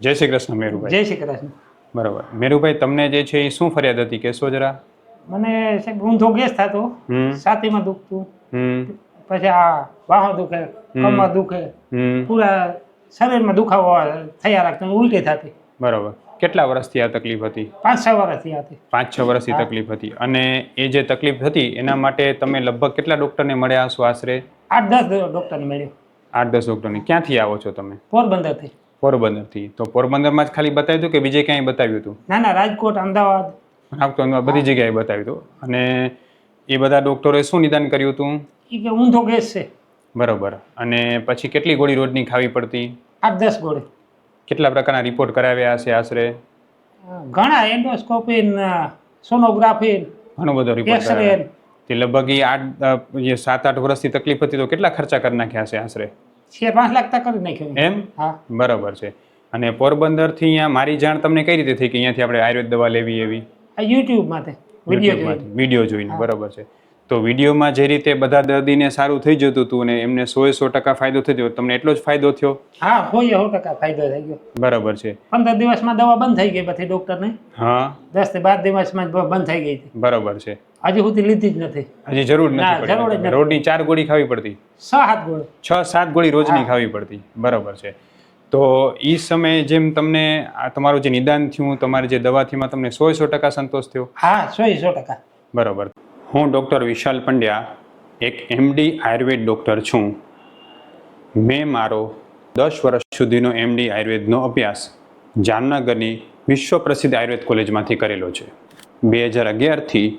જય શ્રી કૃષ્ણ મેરુભાઈ. જય શ્રી કૃષ્ણ. બરોબર. મેરુભાઈ તમને જે છે એ શું ફરિયાદ હતી? કહેશો જરા. મને સાહેબ ઊંધો ગેસ થતો. છાતીમાં દુખતું. પછી આ વાહો દુખે કમર દુખે. પૂરા શરીરમાં દુખાવો થયા રાખતો ઉલટી થતી. બરાબર. કેટલા વર્ષથી આ તકલીફ હતી? પાંચ છ વર્ષથી હતી. પાંચ છ વર્ષથી તકલીફ હતી. અને એ જે તકલીફ હતી એના માટે તમે લગભગ કેટલા ડોક્ટરને મળ્યા છો આશરે આઠ દસ ડોક્ટરને મળ્યો. આઠ દસ ડોક્ટરને. ક્યાંથી આવો છો તમે? પોરબંદરથી. પોરબંદરથી તો પોરબંદરમાં જ ખાલી બતાવ્યું હતું કે બીજે ક્યાંય બતાવ્યું હતું? ના ના રાજકોટ અમદાવાદ. આવતો અમદાવાદ બધી જગ્યાએ બતાવ્યું હતું. અને એ બધા ડોક્ટરોએ શું નિદાન કર્યું હતું? કે ઊંધો ગેસ છે. બરોબર. અને પછી કેટલી ગોળી રોજની ખાવી પડતી? આઠ દસ ગોળી. કેટલા પ્રકારના રિપોર્ટ કરાવ્યા હશે આશરે? ઘણા એન્ડોસ્કોપી સોનોગ્રાફી ઘણો બધો રિપોર્ટ તે લગભગ એ આઠ સાત આઠ વર્ષથી તકલીફ હતી તો કેટલા ખર્ચા કરી નાખ્યા છે આશરે? છે પાંચ લાખ તક કરી નાખ્યું એમ. હા. બરોબર છે. અને પોરબંદરથી અહીંયા મારી જાણ તમને કઈ રીતે થઈ કે અહીંયાથી આપણે આયુર્વેદ દવા લેવી એવી? આ યુટ્યુબમાંથી વીડિયો વીડિયો જોઈને. બરોબર છે. તો વિડીયોમાં જે રીતે બધા દર્દીને સારું થઈ જતું હતું અને એમને સો સો ટકા ફાયદો થઈ ગયો તમને એટલો જ ફાયદો થયો? હા કોઈ સો ટકા ફાયદો થઈ ગયો. બરાબર છે. પંદર દિવસમાં દવા બંધ થઈ ગઈ પછી ડોક્ટરને. હા. દસથી બાર દિવસમાં બંધ થઈ ગઈ બરોબર છે. હજી સુધી લીધી જ નથી. હજી જરૂર ના, નથી જરૂર જ પડી ચાર ગોળી ખાવી પડતી. છ સાત ગોળી. છ સાત ગોળી રોજની ખાવી પડતી. બરોબર છે. તો એ સમયે જેમ તમને આ તમારું જે નિદાન થયું તમારી જે દવાથીમાં તમને સો સો ટકા સંતોષ થયો? હા સો સો ટકા. બરોબર. હું ડૉક્ટર વિશાલ પંડ્યા એક એમડી આયુર્વેદ ડૉક્ટર છું. મેં મારો દસ વર્ષ સુધીનો એમડી આયુર્વેદનો અભ્યાસ જામનગરની વિશ્વ પ્રસિદ્ધ આયુર્વેદ કોલેજમાંથી કરેલો છે. બે હજાર અગિયારથી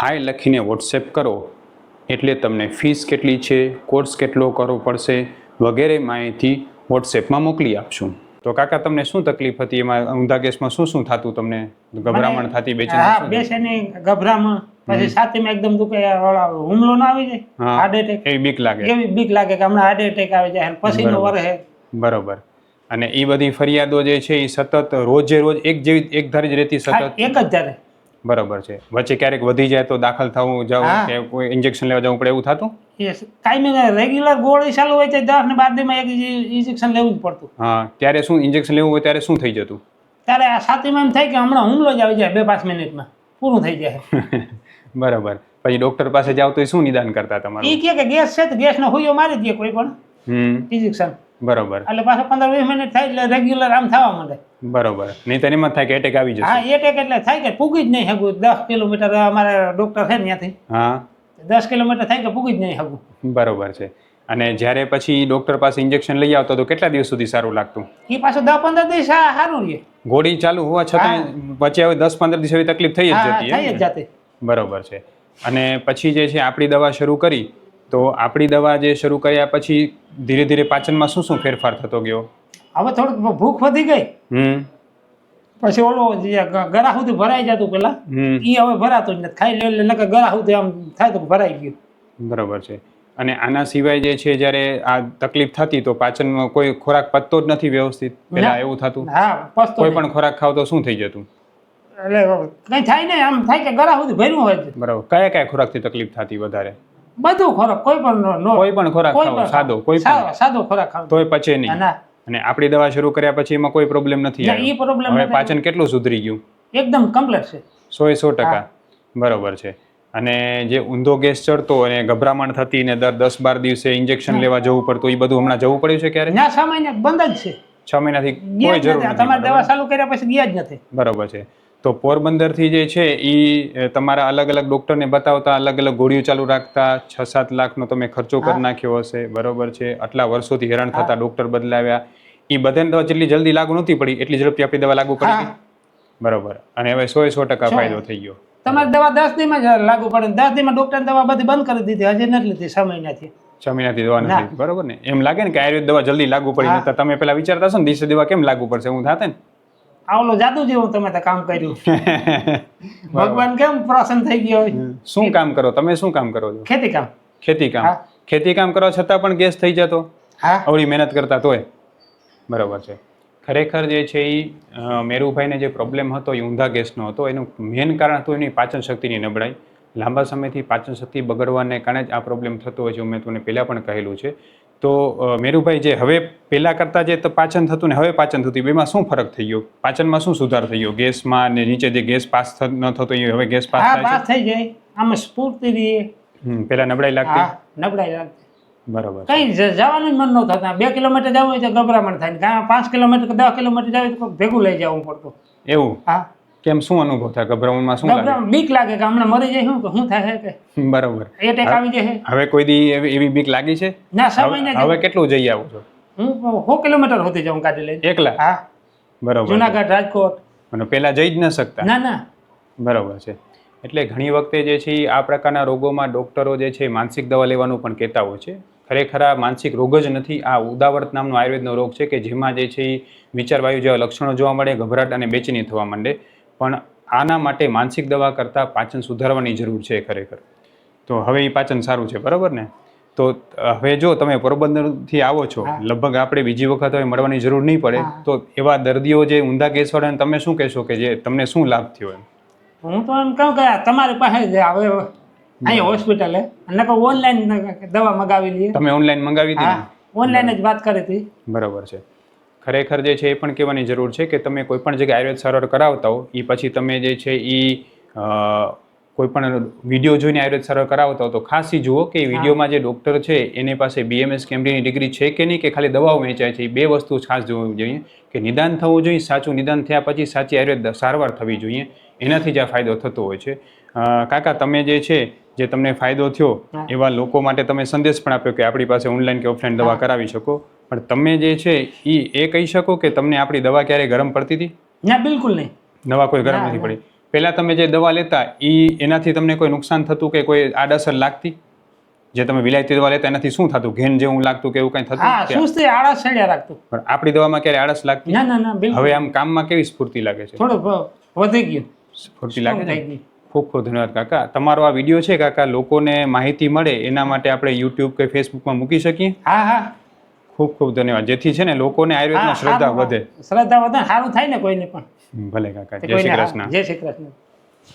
હાય લખીને વોટ્સએપ કરો. એટલે તમને ફીસ કેટલી છે કોર્સ કેટલો કરવો પડશે વગેરે માહિતી વોટ્સએપમાં મોકલી આપશું. તો કાકા તમને શું તકલીફ હતી? એમાં ઊંધા ગેસમાં શું શું થતું તમને? ગભરામણ થતી બેચેની હા બેસેની ગભરામણ પછી છાતીમાં એકદમ દુખે હુમલો ના આવી જાય હાર્ટ એટેક એવી બીક લાગે. એવી બીક લાગે કે હમણાં હાર્ટ એટેક આવી જાય પસીનો. વરહે. બરોબર. અને એ બધી ફરિયાદો જે છે એ સતત રોજે રોજ એક જેવી એક ધારી જ રહેતી સતત? એક જ ધારે. બરોબર છે. વચ્ચે ક્યારેક વધી જાય તો દાખલ થવું જવું કે કોઈ ઇન્જેક્શન લેવા જવું પડે એવું થતું? એ કાયમી રેગ્યુલર ગોળી ચાલુ હોય તો દસ ને બાર દીમાં એક ઇન્જેક્શન લેવું જ પડતું. હા ત્યારે શું ઇન્જેક્શન લેવું હોય ત્યારે શું થઈ જતું? ત્યારે આ છાતીમાં એમ થાય કે હમણાં હુમલો જ આવી જાય બે પાંચ મિનિટમાં. પૂરું થઈ જાય. બરોબર. પછી ડોક્ટર પાસે જાવ તો એ શું નિદાન કરતા એ તમારું કહે કે ગેસ છે તો ગેસનો હુયો મારી દે કોઈ પણ. ઇન્જેક્શન બરોબર. એટલે પાછો પંદર વીસ મિનિટ થાય એટલે રેગ્યુલર આમ થવા માંડે. બરોબર. નહીં તો એમાં થાય કે એટેક આવી હા એટેક એટલે થાય કે પૂગી જ નહીં શકું. દસ કિલોમીટર અમારે ડોક્ટર છે ને ત્યાંથી. હા. દસ કિલોમીટર થાય કે પૂગી જ નહીં શકું. બરોબર છે. અને જ્યારે પછી ડોક્ટર પાસે ઇન્જેક્શન લઈ આવતો તો કેટલા દિવસ સુધી સારું લાગતું? એ પાછું દસ પંદર દિવસ સારું રહે. ગોળી ચાલુ હોવા છતાં પછી હવે દસ પંદર દિવસ એવી તકલીફ થઈ જ? જાતે. બરોબર છે. અને પછી જે છે આપણી દવા શરૂ કરી તો આપણી દવા જે શરૂ કર્યા પછી ધીરે ધીરે પાચનમાં શું શું ફેરફાર થતો ગયો? હવે થોડુંક ભૂખ વધી ગઈ. હમ. પછી ઓલો ગરા સુધી ભરાઈ જતું પેલા. એ હવે ભરાતું જ નથી. ખાઈ લે નકર ગરા સુધી આમ થાય તો ભરાઈ ગયું. બરોબર છે. અને આના સિવાય જે છે જ્યારે આ તકલીફ થતી તો પાચનમાં કોઈ ખોરાક પતતો જ નથી વ્યવસ્થિત? પેલા એવું થતું? હા પસ્તો કોઈ પણ ખોરાક ખાવ તો શું થઈ જતું? એટલે કઈ થાય ને આમ થાય કે ગરા સુધી ભર્યું હોય બરાબર. કયા કયા ખોરાકથી તકલીફ થતી વધારે? બધું ખોરાક કોઈ પણ નો- નો કોઈ પણ ખોરાક સાદો કોઈ પણ સાદો ખોરાક ખાવ. તોય પચે નહીં. અને આપણી દવા શરૂ કર્યા પછી એમાં કોઈ પ્રોબ્લેમ નથી એ પ્રોબ્લેમ હવે પાચન કેટલું સુધરી ગયું? એકદમ કમ્પ્લીટ છે. સો એ સો ટકા. બરોબર છે. અને જે ઊંધો ગેસ ચડતો અને ગભરામણ થતી ને દર દસ બાર દિવસે ઇન્જેક્શન લેવા જવું પડતું એ બધું હમણાં જવું પડ્યું છે ક્યારે? ત્યાં સામાન્ય બંધ જ છે. છ મહિનાથી કોઈ જરૂર તમારે દવા ચાલુ કર્યા પછી ગયા જ નથી. બરોબર છે. તો પોરબંદરથી જે છે એ તમારા અલગ અલગ ડૉક્ટરને બતાવતા અલગ અલગ ગોળીઓ ચાલુ રાખતા છ સાત લાખનો તમે ખર્ચો કરી નાખ્યો હશે બરોબર છે? આટલા વર્ષોથી હેરાન થતા ડોક્ટર બદલાવ્યા. એ બધાને દવા જેટલી જલ્દી લાગુ નહોતી પડી એટલી ઝડપથી આપણી દવા લાગુ પડી બરોબર. અને હવે સો સો ટકા ફાયદો થઈ ગયો. તમારી દવા દસ દીમાં જ લાગુ પડે દસ દીમાં ડોક્ટર દવા બધી બંધ કરી દીધી હજી નથી લીધી છ મહિનાથી. છ મહિનાથી દવા નથી બરોબર ને? એમ લાગે ને કે આયુર્વેદ દવા જલ્દી લાગુ પડી તમે પેલા વિચારતા હશો ને દિવસે દવા કેમ લાગુ પડશે? હું થાતે ને? આ ઓલો જાદુ જેવું તમે તો કામ કર્યું. ભગવાન કેમ પ્રસન્ન થઈ ગયો શું કામ કરો? તમે શું કામ કરો છો? ખેતી કામ. ખેતી કામ. ખેતી કામ કરવા છતાં પણ ગેસ થઈ જતો? હા. અવળી મહેનત કરતા તોય? બરાબર છે. ખરેખર જે છે એ મેરુભાઈને જે પ્રોબ્લેમ હતો એ ઊંધા ગેસનો હતો એનું મેઇન કારણ હતું એની પાચન શક્તિની નબળાઈ. લાંબા સમયથી પાચન શક્તિ બગડવાને કારણે જ આ પ્રોબ્લેમ થતો હોય છે મેં તમને પહેલાં પણ કહેલું છે. તો મેરુભાઈ જે હવે પહેલાં કરતાં જે પાચન થતું ને હવે પાચન થતું બેમાં શું ફરક થઈ ગયો? પાચનમાં શું સુધાર થઈ ગયો? ગેસમાં ને નીચે જે ગેસ પાસ ન થતો એ હવે ગેસ પાસ થાય પાસ થઈ જાય. આમાં સ્ફૂર્તિ રહે. પેલા પહેલા નબળાઈ લાગતી? નબળાઈ લાગતી. બરાબર. કઈ જવાનું મન ન થતા. બે કિલોમીટર જવું હોય તો ગભરામણ થાય. પાંચ કિલોમીટર કે દસ કિલોમીટર જવું તો ભેગું લઈ જવું પડતું. એવું? હા. કેમ શું અનુભવ થાય? ગભરામણમાં શું લાગે? બીક લાગે કે હમણાં મરી જાય કે શું થાય કે? બરાબર. એટેક આવી જાય હવે કોઈ દી એવી એવી બીક લાગી છે? ના સમય હવે કેટલું જઈ આવું છો? હું સો કિલોમીટર હોતી જાઉં ગાડી લઈને. એકલા? હા. બરોબર. જુનાગઢ રાજકોટ. અને પેલા જઈ જ ન શકતા? ના ના. બરોબર છે. એટલે ઘણી વખતે જે છે આ પ્રકારના રોગોમાં ડોક્ટરો જે છે માનસિક દવા લેવાનું પણ કહેતા હોય છે. ખરેખર આ માનસિક રોગ જ નથી. આ ઉદાવર્ત નામનો આયુર્વેદનો રોગ છે કે જેમાં જે છે વિચારવાયુ જેવા લક્ષણો જોવા મળે ગભરાટ અને બેચેની થવા માંડે. પણ આના માટે માનસિક દવા કરતાં પાચન સુધારવાની જરૂર છે ખરેખર. તો હવે એ પાચન સારું છે બરાબર ને? તો હવે જો તમે પોરબંદરથી આવો છો લગભગ આપણે બીજી વખત હવે મળવાની જરૂર નહીં પડે. તો એવા દર્દીઓ જે ઊંધા ગેસવાળાને તમે શું કહેશો કે જે તમને શું લાભ થયો એમ? હું તો એમ કહું કે તમારી પાસે જ આવે. અહીં હોસ્પિટલે. નકર ઓનલાઈન દવા મગાવી લઈએ તમે ઓનલાઈન મંગાવી હતી ઓનલાઈન જ વાત કરી હતી. બરાબર છે. ખરેખર જે છે એ પણ કહેવાની જરૂર છે કે તમે કોઈ પણ જગ્યાએ આયુર્વેદ સારવાર કરાવતા હો એ પછી તમે જે છે એ કોઈ પણ વીડિયો જોઈને આયુર્વેદ સારવાર કરાવતા હો તો ખાસ એ જુઓ કે વિડીયોમાં જે ડૉક્ટર છે એની પાસે બીએમએસ કેમડીની ડિગ્રી છે કે નહીં કે ખાલી દવાઓ વેચાય છે એ બે વસ્તુ ખાસ જોવી જોઈએ કે નિદાન થવું જોઈએ સાચું નિદાન થયા પછી સાચી આયુર્વેદ સારવાર થવી જોઈએ એનાથી જ આ ફાયદો થતો હોય છે. કાકા તમે જે છે જે તમને ફાયદો થયો એવા લોકો માટે તમે સંદેશ પણ આપ્યો કે આપણી પાસે ઓનલાઈન કે ઓફલાઈન દવા કરાવી શકો. પણ તમે જે છે એ એ કહી શકો કે તમને આપણી દવા ક્યારે ગરમ પડતી હતી? ના બિલકુલ નહીં. દવા કોઈ ગરમ નથી. પડી. પહેલા તમે જે દવા લેતા એ એનાથી તમને કોઈ નુકસાન થતું કે કોઈ આડઅસર લાગતી? જે તમે વિલાયતી દવા લેતા એનાથી શું થતું? ઘેન જેવું લાગતું કે એવું કંઈ થતું? હા સુસ્તી આળસ ચડ્યા રાખતું પણ આપણી દવામાં ક્યારે આળસ લાગતી? ના ના ના બિલકુલ. હવે આમ કામમાં કેવી સ્ફૂર્તિ લાગે છે? થોડું વધી ગયું. સ્ફૂર્તિ લાગે છે? ખૂબ ખૂબ ધન્યવાદ કાકા. તમારો આ વીડિયો છે કાકા લોકોને માહિતી મળે એના માટે આપણે યુટ્યુબ કે ફેસબુકમાં મૂકી શકીએ? હા હા. ખૂબ ખૂબ ધન્યવાદ. જેથી છે ને લોકોને આયુર્વેદમાં શ્રદ્ધા વધે. શ્રદ્ધા વધે સારું થાય ને કોઈને પણ. ભલે કાકા જય શ્રી કૃષ્ણ. જય શ્રી કૃષ્ણ.